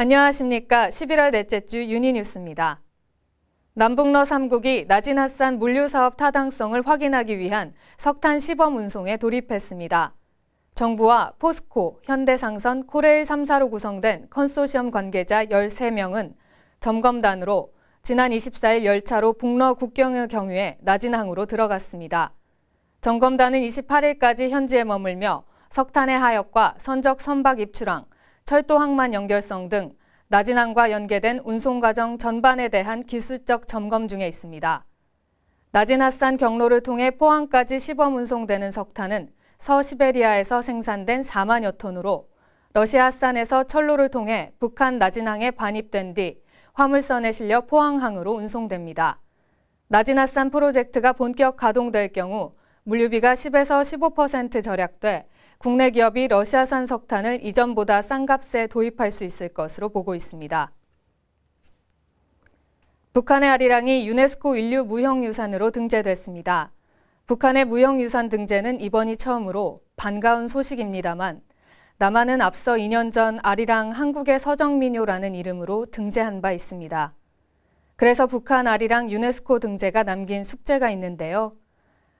안녕하십니까. 11월 넷째 주 유니뉴스입니다. 남북러 3국이 나진핫산 물류사업 타당성을 확인하기 위한 석탄 시범 운송에 돌입했습니다. 정부와 포스코, 현대상선, 코레일 3사로 구성된 컨소시엄 관계자 13명은 점검단으로 지난 24일 열차로 북러 국경의 경유에 나진항으로 들어갔습니다. 점검단은 28일까지 현지에 머물며 석탄의 하역과 선적 선박 입출항, 철도 항만 연결성 등 나진항과 연계된 운송 과정 전반에 대한 기술적 점검 중에 있습니다. 나진하산 경로를 통해 포항까지 시범 운송되는 석탄은 서시베리아에서 생산된 4만여 톤으로 러시아산에서 철로를 통해 북한 나진항에 반입된 뒤 화물선에 실려 포항항으로 운송됩니다. 나진하산 프로젝트가 본격 가동될 경우 물류비가 10에서 15% 절약돼 국내 기업이 러시아산 석탄을 이전보다 싼 값에 도입할 수 있을 것으로 보고 있습니다. 북한의 아리랑이 유네스코 인류 무형유산으로 등재됐습니다. 북한의 무형유산 등재는 이번이 처음으로 반가운 소식입니다만 남한은 앞서 2년 전 아리랑 한국의 서정민요라는 이름으로 등재한 바 있습니다. 그래서 북한 아리랑 유네스코 등재가 남긴 숙제가 있는데요.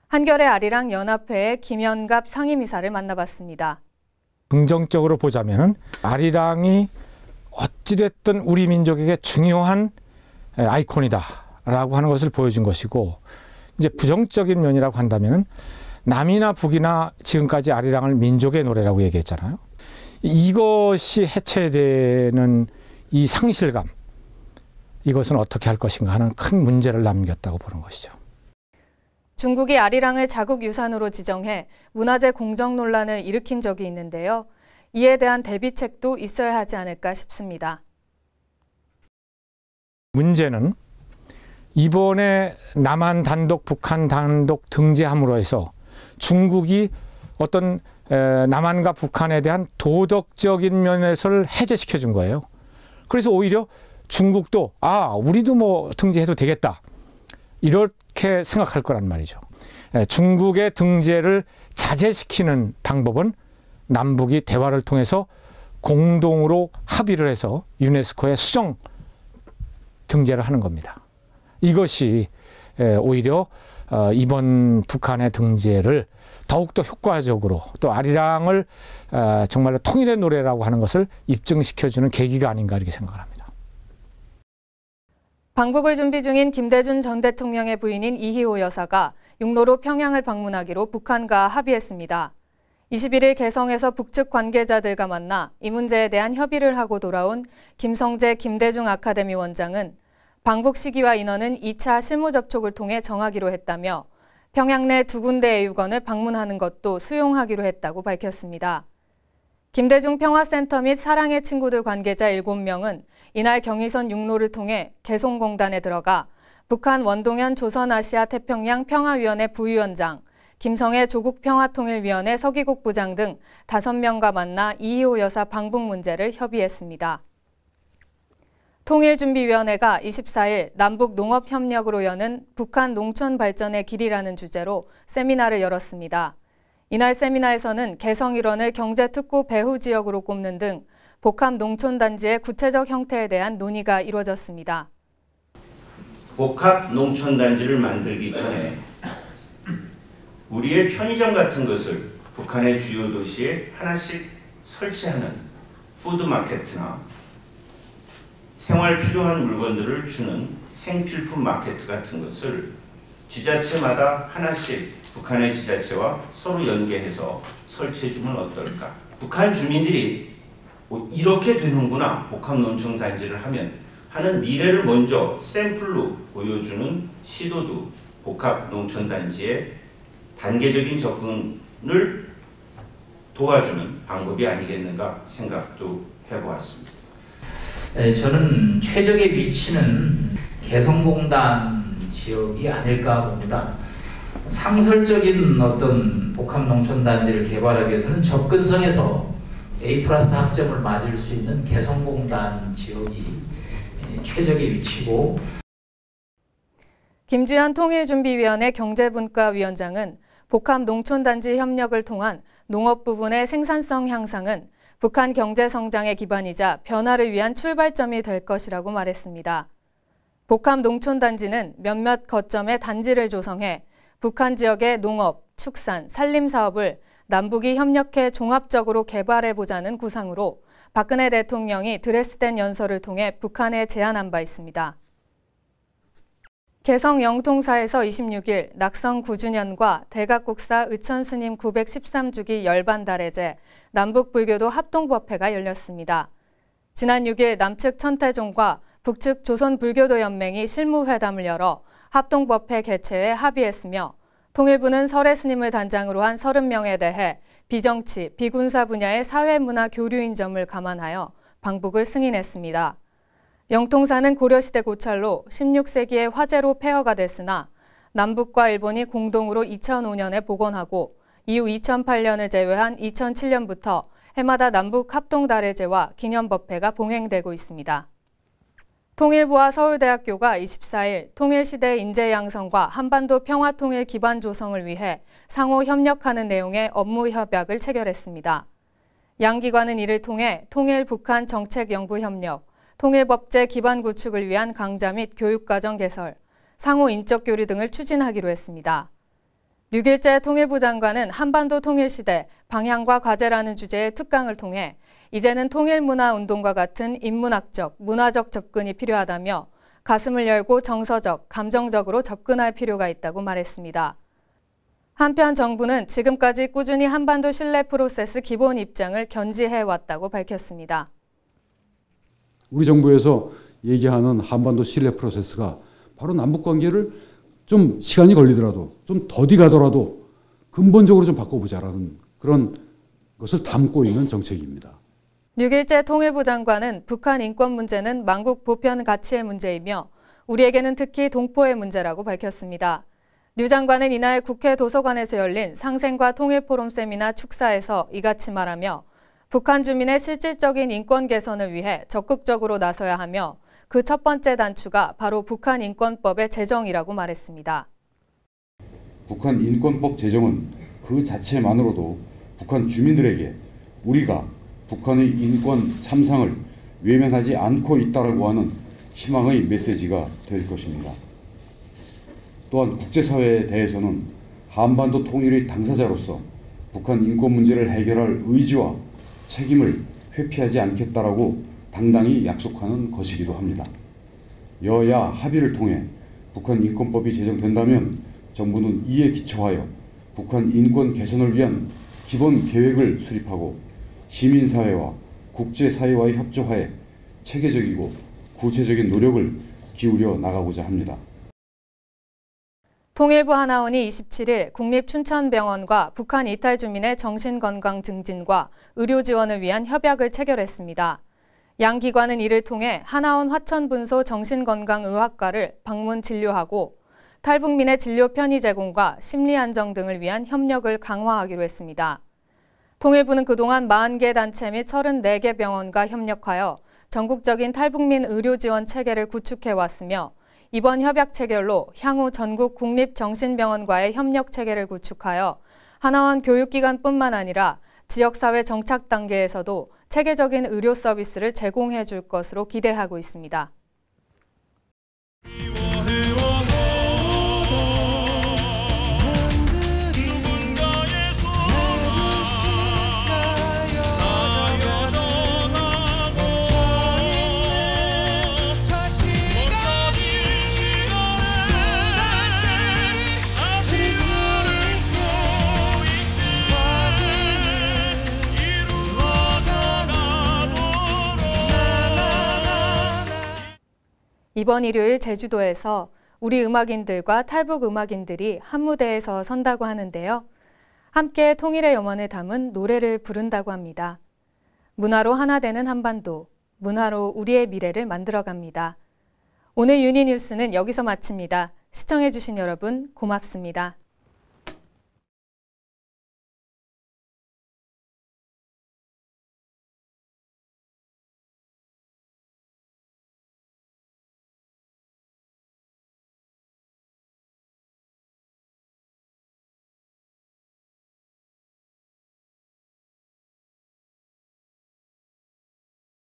한결의 아리랑 연합회의 김연갑 상임이사를 만나봤습니다. 긍정적으로 보자면 아리랑이 어찌됐든 우리 민족에게 중요한 아이콘이다라고 하는 것을 보여준 것이고 이제 부정적인 면이라고 한다면 남이나 북이나 지금까지 아리랑을 민족의 노래라고 얘기했잖아요. 이것이 해체되는 이 상실감 이것은 어떻게 할 것인가 하는 큰 문제를 남겼다고 보는 것이죠. 중국이 아리랑을 자국 유산으로 지정해 문화재 공정 논란을 일으킨 적이 있는데요. 이에 대한 대비책도 있어야 하지 않을까 싶습니다. 문제는 이번에 남한 단독, 북한 단독 등재함으로 해서 중국이 어떤 남한과 북한에 대한 도덕적인 면에서를 해제시켜 준 거예요. 그래서 오히려 중국도 아, 우리도 뭐 등재해도 되겠다. 이 렇게 생각할 거란 말이죠. 예, 중국의 등재를 자제시키는 방법은 남북이 대화를 통해서 공동으로 합의를 해서 유네스코에 수정 등재를 하는 겁니다. 이것이 예, 오히려 어, 이번 북한의 등재를 더욱더 효과적으로 또 아리랑을 어, 정말로 통일의 노래라고 하는 것을 입증시켜주는 계기가 아닌가 이렇게 생각을 합니다. 방북을 준비 중인 김대중 전 대통령의 부인인 이희호 여사가 육로로 평양을 방문하기로 북한과 합의했습니다. 21일 개성에서 북측 관계자들과 만나 이 문제에 대한 협의를 하고 돌아온 김성재 김대중 아카데미 원장은 방북 시기와 인원은 2차 실무 접촉을 통해 정하기로 했다며 평양 내 두 군데의 유건을 방문하는 것도 수용하기로 했다고 밝혔습니다. 김대중 평화센터 및 사랑의 친구들 관계자 7명은 이날 경의선 육로를 통해 개송공단에 들어가 북한 원동현 조선아시아 태평양 평화위원회 부위원장, 김성애 조국 평화통일위원회 서기국 부장 등 5명과 만나 이희호 여사 방북 문제를 협의했습니다. 통일준비위원회가 24일 남북 농업협력으로 여는 북한 농촌 발전의 길이라는 주제로 세미나를 열었습니다. 이날 세미나에서는 개성 일원을 경제특구 배후 지역으로 꼽는 등 복합 농촌단지의 구체적 형태에 대한 논의가 이루어졌습니다. 복합 농촌단지를 만들기 전에 우리의 편의점 같은 것을 북한의 주요 도시에 하나씩 설치하는 푸드마켓이나 생활 필요한 물건들을 주는 생필품 마켓 같은 것을 지자체마다 하나씩 북한의 지자체와 서로 연계해서 설치해주면 어떨까? 북한 주민들이 뭐 이렇게 되는구나 복합농촌 단지를 하면 하는 미래를 먼저 샘플로 보여주는 시도도 복합농촌 단지의 단계적인 접근을 도와주는 방법이 아니겠는가 생각도 해보았습니다. 네, 저는 최적의 위치는 개성공단 지역이 아닐까 봅니다. 상설적인 어떤 복합농촌단지를 개발하기 위해서는 접근성에서 A 플러스 학점을 맞을 수 있는 개성공단 지역이 예, 최적의 위치고 김주현 통일준비위원회 경제분과위원장은 복합농촌단지 협력을 통한 농업 부분의 생산성 향상은 북한 경제 성장의 기반이자 변화를 위한 출발점이 될 것이라고 말했습니다. 복합 농촌단지는 몇몇 거점의 단지를 조성해 북한 지역의 농업, 축산, 산림 사업을 남북이 협력해 종합적으로 개발해 보자는 구상으로 박근혜 대통령이 드레스덴 연설을 통해 북한에 제안한 바 있습니다. 개성 영통사에서 26일 낙성 9주년과 대각국사 의천스님 913주기 열반달해제 남북불교도 합동법회가 열렸습니다. 지난 6일 남측 천태종과 북측 조선불교도연맹이 실무회담을 열어 합동법회 개최에 합의했으며 통일부는 설해 스님을 단장으로 한 30명에 대해 비정치, 비군사 분야의 사회문화 교류인 점을 감안하여 방북을 승인했습니다. 영통사는 고려시대 고찰로 16세기에 화재로 폐허가 됐으나 남북과 일본이 공동으로 2005년에 복원하고 이후 2008년을 제외한 2007년부터 해마다 남북 합동달해제와 기념법회가 봉행되고 있습니다. 통일부와 서울대학교가 24일 통일시대 인재 양성과 한반도 평화 통일 기반 조성을 위해 상호 협력하는 내용의 업무 협약을 체결했습니다. 양 기관은 이를 통해 통일 북한 정책 연구 협력, 통일 법제 기반 구축을 위한 강좌 및 교육 과정 개설, 상호 인적 교류 등을 추진하기로 했습니다. 6일째 통일부 장관은 한반도 통일 시대 방향과 과제라는 주제의 특강을 통해 이제는 통일문화 운동과 같은 인문학적, 문화적 접근이 필요하다며 가슴을 열고 정서적, 감정적으로 접근할 필요가 있다고 말했습니다. 한편 정부는 지금까지 꾸준히 한반도 신뢰 프로세스 기본 입장을 견지해 왔다고 밝혔습니다. 우리 정부에서 얘기하는 한반도 신뢰 프로세스가 바로 남북 관계를 좀 시간이 걸리더라도 좀 더디 가더라도 근본적으로 좀 바꿔보자라는 그런 것을 담고 있는 정책입니다. 6일째 통일부 장관은 북한 인권 문제는 만국 보편 가치의 문제이며 우리에게는 특히 동포의 문제라고 밝혔습니다. 류 장관은 이날 국회 도서관에서 열린 상생과 통일 포럼 세미나 축사에서 이같이 말하며 북한 주민의 실질적인 인권 개선을 위해 적극적으로 나서야 하며 그 첫 번째 단추가 바로 북한 인권법의 제정이라고 말했습니다. 북한 인권법 제정은 그 자체만으로도 북한 주민들에게 우리가 북한의 인권 참상을 외면하지 않고 있다라고 하는 희망의 메시지가 될 것입니다. 또한 국제사회에 대해서는 한반도 통일의 당사자로서 북한 인권 문제를 해결할 의지와 책임을 회피하지 않겠다라고 당당히 약속하는 것이기도 합니다. 여야 합의를 통해 북한 인권법이 제정된다면 정부는 이에 기초하여 북한 인권 개선을 위한 기본 계획을 수립하고 시민사회와 국제사회와의 협조하에 체계적이고 구체적인 노력을 기울여 나가고자 합니다. 통일부 하나원이 27일 국립춘천병원과 북한 이탈 주민의 정신건강 증진과 의료 지원을 위한 협약을 체결했습니다. 양 기관은 이를 통해 하나원 화천분소 정신건강의학과를 방문 진료하고 탈북민의 진료 편의 제공과 심리 안정 등을 위한 협력을 강화하기로 했습니다. 통일부는 그동안 40개 단체 및 34개 병원과 협력하여 전국적인 탈북민 의료 지원 체계를 구축해 왔으며 이번 협약 체결로 향후 전국 국립 정신병원과의 협력 체계를 구축하여 하나원 교육기관뿐만 아니라 지역사회 정착 단계에서도 체계적인 의료 서비스를 제공해 줄 것으로 기대하고 있습니다. 이번 일요일 제주도에서 우리 음악인들과 탈북 음악인들이 한 무대에서 선다고 하는데요. 함께 통일의 염원을 담은 노래를 부른다고 합니다. 문화로 하나 되는 한반도, 문화로 우리의 미래를 만들어갑니다. 오늘 유니뉴스는 여기서 마칩니다. 시청해주신 여러분 고맙습니다.